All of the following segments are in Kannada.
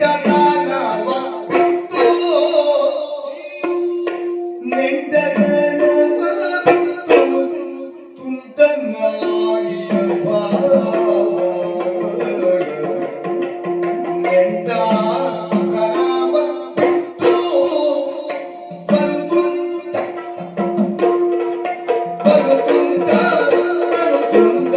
ನಾ ಪಿತ್ತು ತುಮಾರ ಪಿತ್ರ ತುಂಬ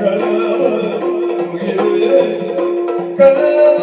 Karavan, karavan, karavan.